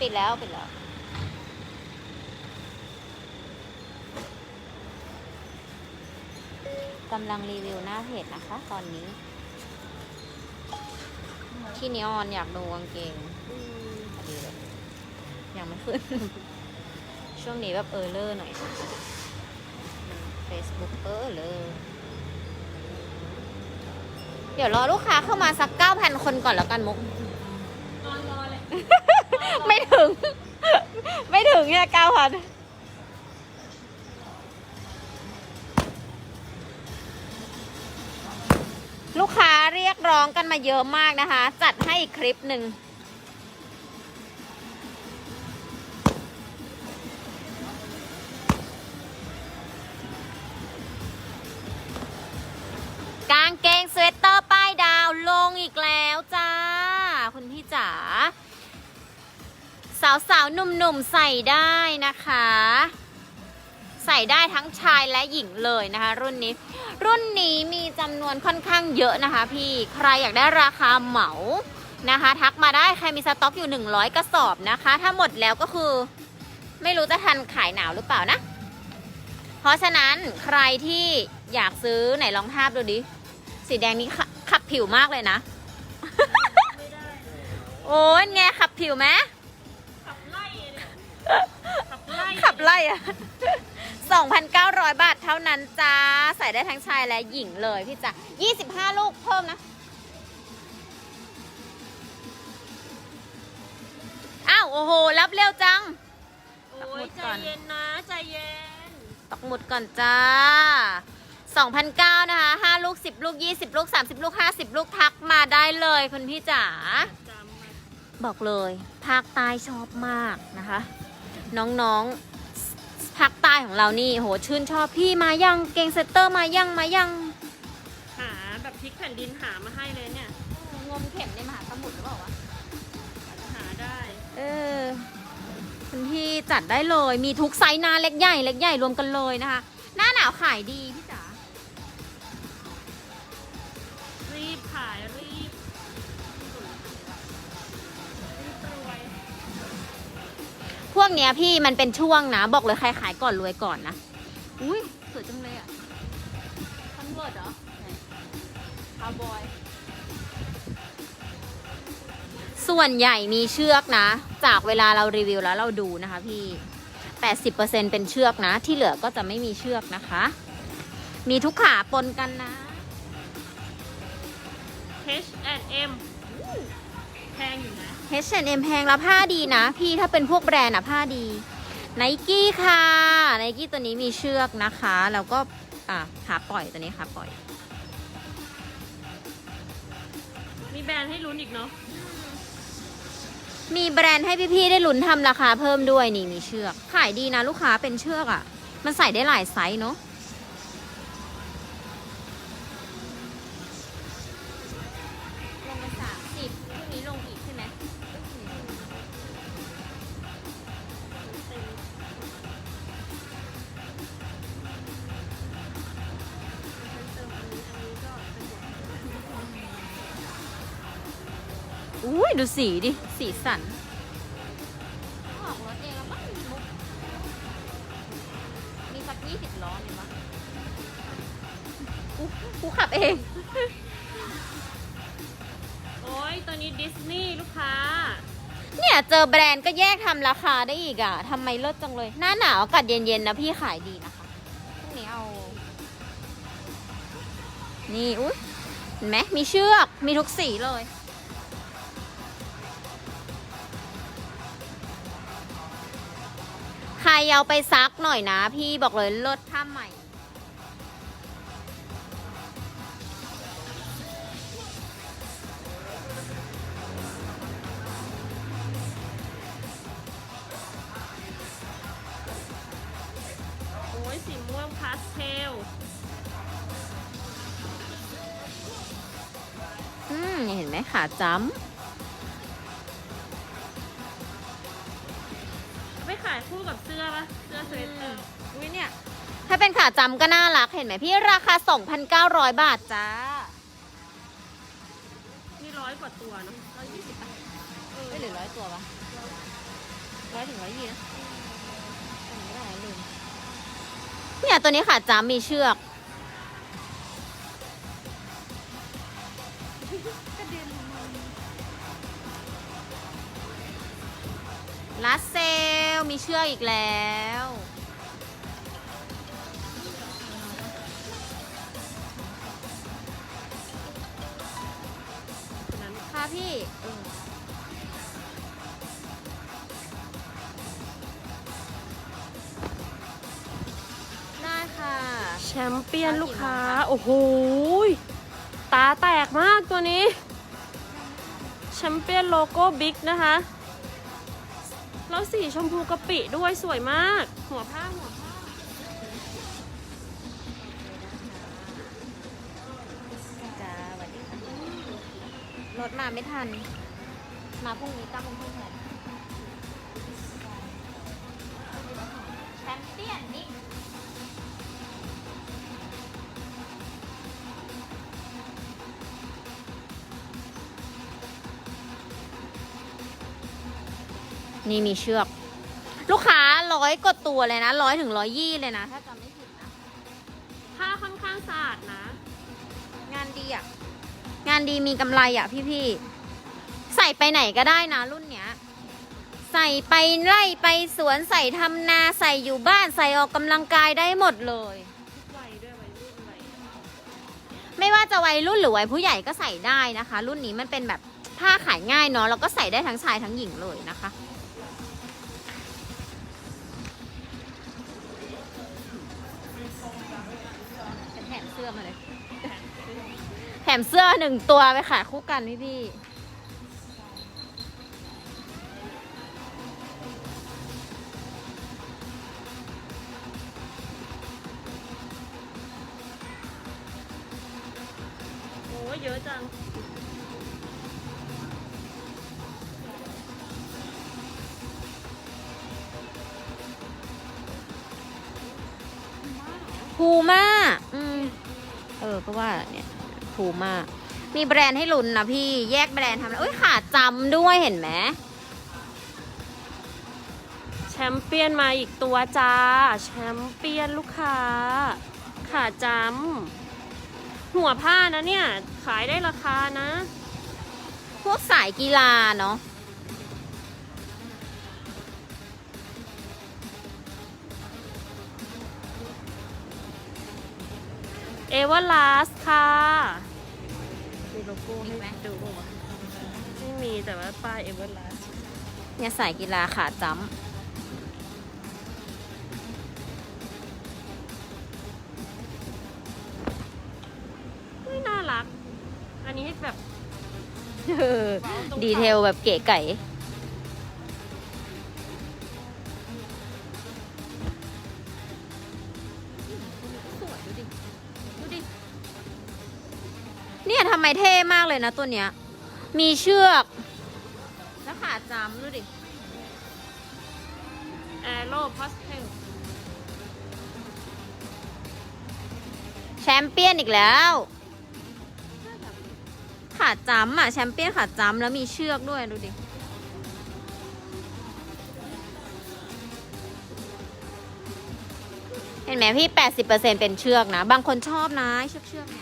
ปิดแล้วปิดแล้ว กำลังรีวิวหน้าเพจนะคะ ตอนนี้ ที่นิออนอยากดูกางเกงพอดีเลยยังไม่ขึ้น ช่วงนี้แบบเออเลอร์หน่อย Facebook เออเลอร์เดี๋ยวรอลูกค้าเข้ามาสัก9,000คนก่อนแล้วกันมุกนอนรอเลย ไม่ถึง ไม่ถึงเนี่ยเก้าพันลูกค้าเรียกร้องกันมาเยอะมากนะคะ จัดให้อีกคลิปหนึ่ง สาวๆหนุ่มๆใส่ได้นะคะ ใส่ได้ทั้งชายและหญิงเลยนะคะ รุ่นนี้ รุ่นนี้มีจำนวนค่อนข้างเยอะนะคะ พี่ใครอยากได้ราคาเหมานะคะ ทักมาได้ใครมีสต็อกอยู่ 100 กระสอบนะคะ ถ้าหมดแล้วก็คือ ไม่รู้จะทันขายหนาวหรือเปล่านะ เพราะฉะนั้นใครที่อยากซื้อไหนลองทาบดูดิสีแดงนี้ขับผิวมากเลยนะ โอ้ยไงขับผิวไหม ขับไล่ขับไล่อะ2,900 บาทเท่านั้นจ้า ใส่ได้ทั้งชายและหญิงเลยพี่จ๋า25 ลูกเพิ่มนะ อ้าว โอ้โห รับเร็วจัง โอ้ยใจเย็นนะ ใจเย็น ตอกหมุดก่อนจ้า2,900นะคะ 5 ลูก 10 ลูก 20 ลูก 30 ลูก 50 ลูกทักมาได้เลยคุณพี่จ๋าจำมาบอกเลย ภาคใต้ชอบมากนะคะ น้องๆภาคใต้ของเรานี่โหชื่นชอบพี่มายังเกงเซตเตอร์มายังมายังหาแบบพลิกแผ่นดินหามาให้เลยเนี่ยงมเข็มในมหาสมุทรหรือเปล่าวะหาได้ เออคุณพี่จัดได้เลยมีทุกไซส์หนาเล็กใหญ่เล็กใหญ่รวมกันเลยนะคะ หน้าหนาวขายดีพี่จ๋า วกเนี้ยพี่มันเป็นช่วงนะ บอกเลยใครขายก่อนรวยก่อนนะ อุ้ยสวยจังเลยอะคอนเวิร์ตเหรอคาวบอย ส่วนใหญ่มีเชือกนะ จากเวลาเรารีวิวแล้วเราดูนะคะพี่ 80%เป็นเชือกนะ ที่เหลือก็จะไม่มีเชือกนะคะ มีทุกขาปนกันนะ H&M แพงอยู่นะ H&M แพงแล้วผ้าดีนะ พี่ถ้าเป็นพวกแบรนด์อะผ้าดีไนกี้ค่ะไนกี้ตัวนี้มีเชือกนะคะแล้วก็อะขาปล่อยตัวนี้ขาปล่อย มีแบรนด์ให้ลุ้นอีกเนาะมีแบรนด์ให้พี่ๆได้ลุ้นทำราคาเพิ่มด้วยนี่มีเชือก ขายดีนะลูกค้าเป็นเชือกอะ่ะ มันใส่ได้หลายไซส์เนาะ ดูสีดิ สีสัน ออกรถเองแล้วมั้งมุกมีสักยี่สิบล้อเลยมั้งกูกูขับเอง โอ้ยตัวนี้ดิสนีย์ลูกค้า เนี่ยเจอแบรนด์ก็แยกทำราคาได้อีกอะทำไมเลิศจังเลย หน้าหนาวอากาศเย็นๆนะพี่ขายดีนะคะพรุ่งนี้เอา นี่ อุ้ยเห็นไหมมีเชือก มีทุกสีเลย รเอาไปซักหน่อยนะ พี่บอกเลยเลิศผ้าใหม่โอ้ยสีม่วงพาสเทล อืมเห็นไหมขาจ้ำ ขาจำก็น่ารักเห็นไหมพี่ราคา 2,900 บาทจ้านี่ร้อยกว่าตัวเนาะร้อยยี่สิบไม่หรือร้อยตัวปะร้อยถึงร้อยยี่นะจำไม่ได้ลืมเนี่ยตัวนี้ค่ะจ้ามีเชือกลัสเซลมีเชือกอีกแล้ว ค่ะพี่เออได้ค่ะแชมเปี้ยนลูกค้า โอ้โหยตาแตกมากตัวนี้แชมเปี้ยนโลโก้บิ๊กนะคะ แล้วสีชมพูกะปิด้วยสวยมาก หัวผ้าหัวผ้า รถมาไม่ทัน มาพรุ่งนี้เก้าโมงครึ่งแทนแชมเปี้ยนนี่นี่มีเชือก ลูกค้าร้อยกว่าตัวเลยนะร้อยถึงร้อยยี่เลยนะ ถ้าจำไม่ผิดนะผ้าค่อนข้างสะอาดนะ งานดีอะ งานดีมีกำไรอะพี่ๆ ใส่ไปไหนก็ได้นะรุ่นเนี้ย ใส่ไปไร่ไปสวนใส่ทำนาใส่อยู่บ้านใส่ออกกำลังกายได้หมดเลย ไม่ว่าจะวัยรุ่นหรือวัยผู้ใหญ่ก็ใส่ได้นะคะ รุ่นนี้มันเป็นแบบผ้าขายง่ายเนาะแล้วก็ใส่ได้ทั้งชายทั้งหญิงเลยนะคะเป็นแถมเสื้อมาเลย มเสื้อหนึ่งตัวไปขายคู่กันพี่พี่ๆโอ้ยเยอะจังพูม่าอืม เออก็ว่าเนี่ย พูม่ามีแบรนด์ให้ลุ้นนะพี่แยกแบรนด์ทำแล้วเอ้ยขาจำด้วยเห็นไหมแชมเปี้ยนมาอีกตัวจ้า แชมเปี้ยนลูกค้า ขาจำหัวผ้านะเนี่ย ขายได้ราคานะ พวกสายกีฬาเนาะ เอเวอร์ลาสค่ะมีโลโก้ให้ดูป่าวะไม่มีแต่ว่าป้ายเอเวอร์ลาสเนี่ยสายกีฬาขาจไม่น่ารัก อันนี้แบบำเออดีเทลแบบเก๋ไก่ เนี่ยทำไมเท่มากเลยนะตัวเนี้ย มีเชือกแล้วขาจำดูดิแอโร่พาสเทลแชมเปี้ยนอีกแล้ว ขาจำอะ แชมเปี้ยนขาจำแล้วมีเชือกด้วยดูดิ เห็นไหมพี่ 80%เป็นเชือกนะ บางคนชอบนะเชือกเชือกๆเนี่ย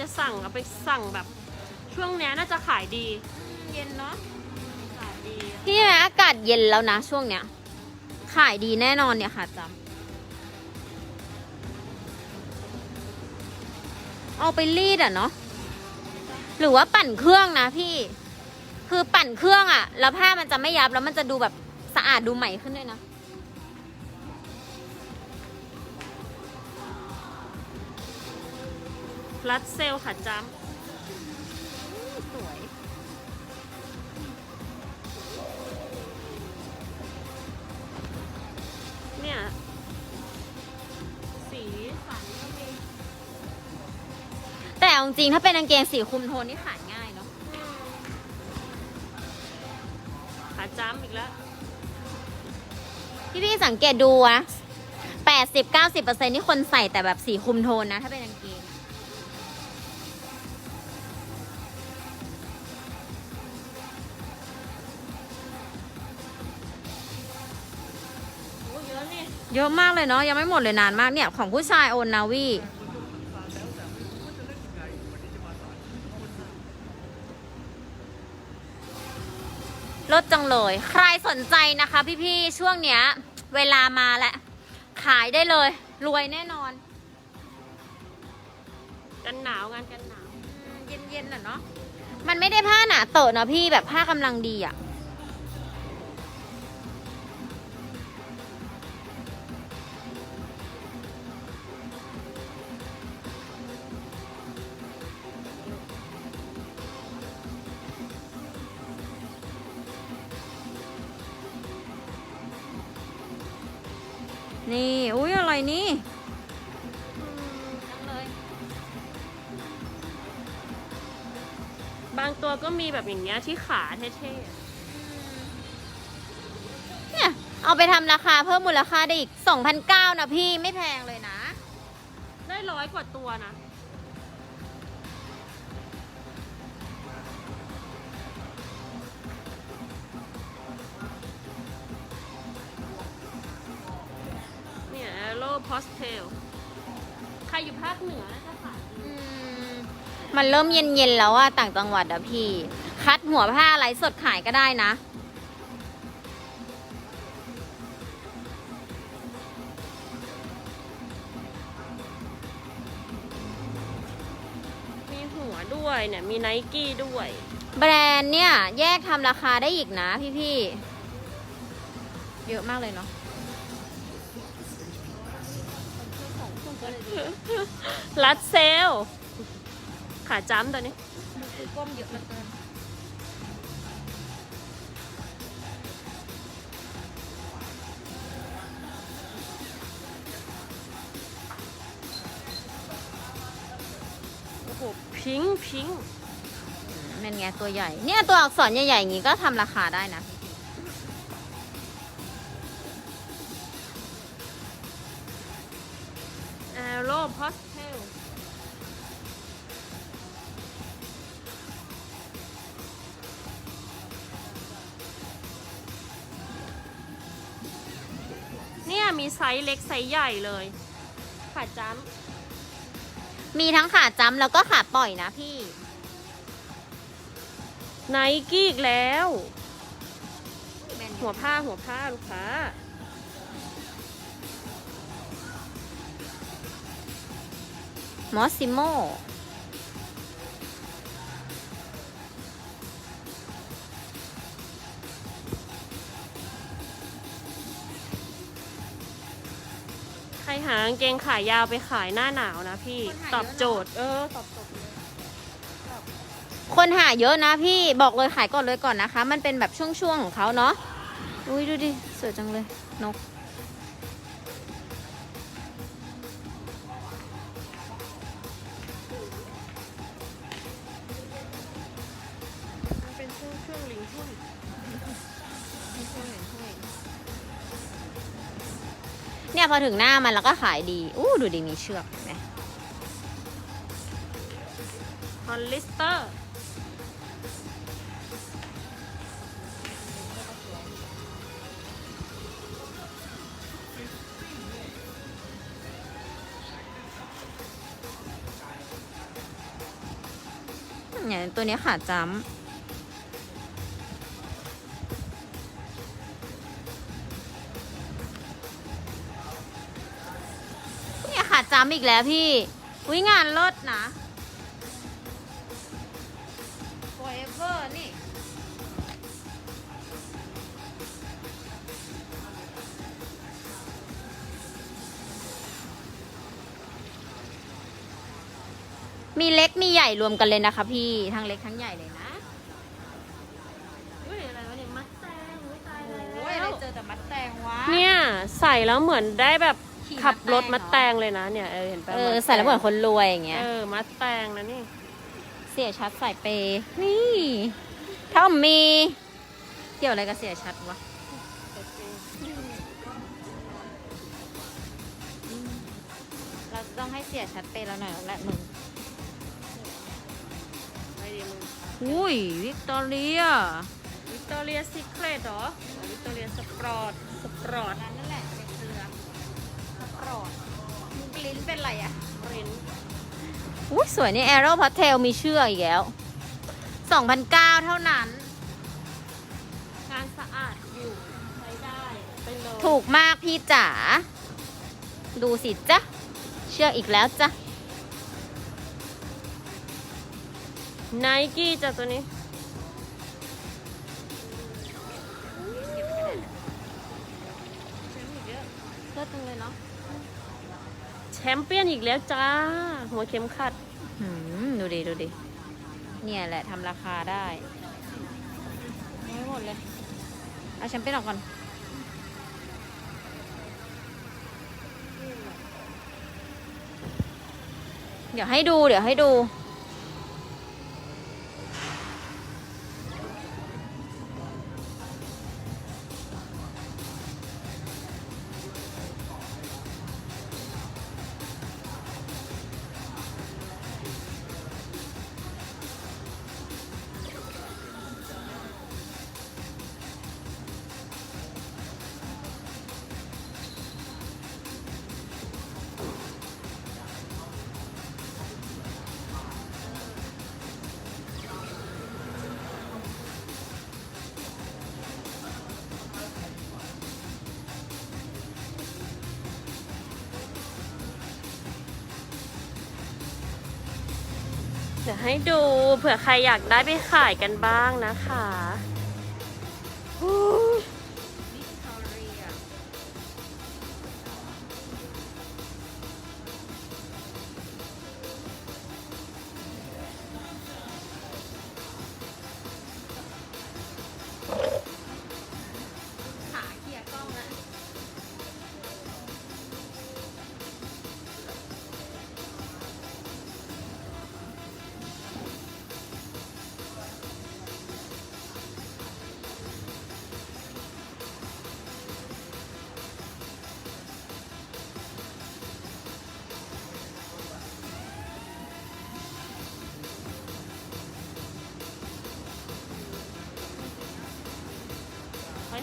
จะสั่งเอาไปสั่งแบบ ช่วงเนี้ยน่าจะขายดี เย็นเนาะขายดีพี่แม่อากาศเย็นแล้วนะช่วงเนี้ย ขายดีแน่นอนเนี่ยค่ะจำเอาไปรีดอะเนาะหรือว่าปั่นเครื่องนะพี่ คือปั่นเครื่องอะ แล้วผ้ามันจะไม่ยับแล้วมันจะดูแบบสะอาดดูใหม่ขึ้นด้วยนะ รัดเซลค่ะจ้สวย เนี่ย สีสันก็มี แต่เอาจริงถ้าเป็นกางเกงสีคุมโทนนี่ขายง่ายเนาะขาจ้ำอีกแล้ว พี่พี่สังเกตดูนะแปดสิบเก้าสิบเปอร์เซ็นที่คนใส่แต่แบบสีคุมโทนนะ ถ้าเป็นกางเกง เยอะมากเลยเนาะยังไม่หมดเลยนานมากเนี่ยของผู้ชายโอนนาวีลดจังเลย ใครสนใจนะคะพี่ๆ ช่วงเนี้ย เวลามาแล้ว ขายได้เลย รวยแน่นอน กันหนาวงานกันหนาว เย็นเย็นๆน่ะเนาะมันไม่ได้ผ้าหนาเตอะนะพี่แบบผ้ากำลังดีอะ นี่ อุ้ยอะไรนี่จังเลย บางตัวก็มีแบบอย่างเงี้ยที่ขาเท่เนี่ย เอาไปทำราคาเพิ่มมูลค่าได้อีก2,009นะพี่ไม่แพงเลยนะ ๆ ได้ร้อยกว่าตัวนะ แอโร่พอสเทล ใครอยู่ภาคเหนือน่าจะขายดีอืมมันเริ่มเย็นๆแล้วอะต่างจังหวัดอะพี่ คัดหัวผ้าอะไรสดขายก็ได้นะ มีหัวด้วยเนี่ย มีไนกี้ด้วย แบรนด์เนี่ย แยกทำราคาได้อีกนะพี่ๆ เยอะมากเลยเนาะ รัดเซล ขาจ้ำตัวนี้คือก้มเยอะมากเกินโอ้โห พิงพิงค์เป็นไงตัวใหญ่ เนี่ยตัวอักษรใหญ่ๆอย่างงี้ก็ทำราคาได้นะ แอโร่พอสเทลเนี่ยมีไซส์เล็กไซส์ใหญ่เลย ขาจ้มีทั้งขาจ้ำแล้วก็ขาปล่อยนะพี่ำไนกี้อีกแล้ว หัวผ้าหัวผ้าลูกค้า มอสซิโมใครหากางเกงขายาวไปขายหน้าหนาวนะพี่คนหาเยอะ ตอบโจทย์ เออตอบโจทย์เลยคนหาเยอะนะพี่บอกเลยขายก่อนเลยก่อนนะคะ มันเป็นแบบช่วงๆของเขาเนาะอุ้ยดูดิสวยจังเลยนก เนี่ยพอถึงหน้ามันแล้วก็ขายดี อู้ดูดิมีเชือกเห็นไหมฮอลลิสเตอร์ เนี่ยตัวเนี้ยขาจ้ำำอีกแล้วพี่ อุ้ยงานลดนะ forever นี่ มีเล็กมีใหญ่รวมกันเลยนะคะพี่ ทั้งเล็กทั้งใหญ่เลยนะอุ้ยอะไรวะเนี่ยมัดแตงอุ้ยตายโอ้ยแล้ได้วเจอแต่มัดแตงวะ เนี่ย ใส่แล้วเหมือนได้แบบ ขี่ขับรถมัมัดดแตแตงงเหรอเลยนะเนี่ยเออเห็นปะเออมัดใส่แล้วเหมือนคนรวยอย่างเงี้ย เออมัดแตงนะนี่ เสียชัดใส่เปย์นี่ถ้ามี เกี่ยวอะไรกับเสียชัดวะเราต้องให้เสียชัดไปแล้วหน่อยแล้วแหละมึงไม่ดีมึงอุ้ยวิกตอเรียวิกตอเรียซีเครตเหรอวิกตอเรียสปรอตสปรอตนั่นแหละเป็นเครือ สปรอดมึงลิ้นเป็นไรอะรินอุ้ยสวยนี่แอโร่พัทเทลมีเชือกอีกแล้ว2,009เท่านั้น งานสะอาดอยู่ใช้ได้ไปเลยถูกมากพี่จ๋า ดูสิจ๊ะ เชือกอีกแล้วจ๊ะไนกี้จ้ะตัวนี้ เลือดจังเลยเนาะ แชมเปี้ยนอีกแล้วจ้า หัวเข็มขัดหืมดูดิดูดิเนี่ยแหละทำราคาได้ไม่หมดเลย เอาแชมเปี้ยนออกก่อนเดี๋ยวให้ดู เดี๋ยวให้ดู เดี๋ยวให้ดูเผื่อใครอยากได้ไปขายกันบ้างนะคะ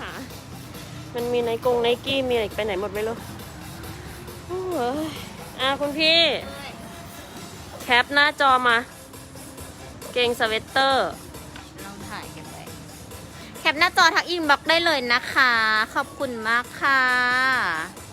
คะ มันมีในกงไนกี้มีอะไรไปไหนหมดไม่รู้โอ้ยอะคุณพี่ แคปหน้าจอมา เกงสเวตเตอร์ลองถ่ายกันไว้แคปหน้าจอทักอินบ็อกได้เลยนะคะ ขอบคุณมากค่ะ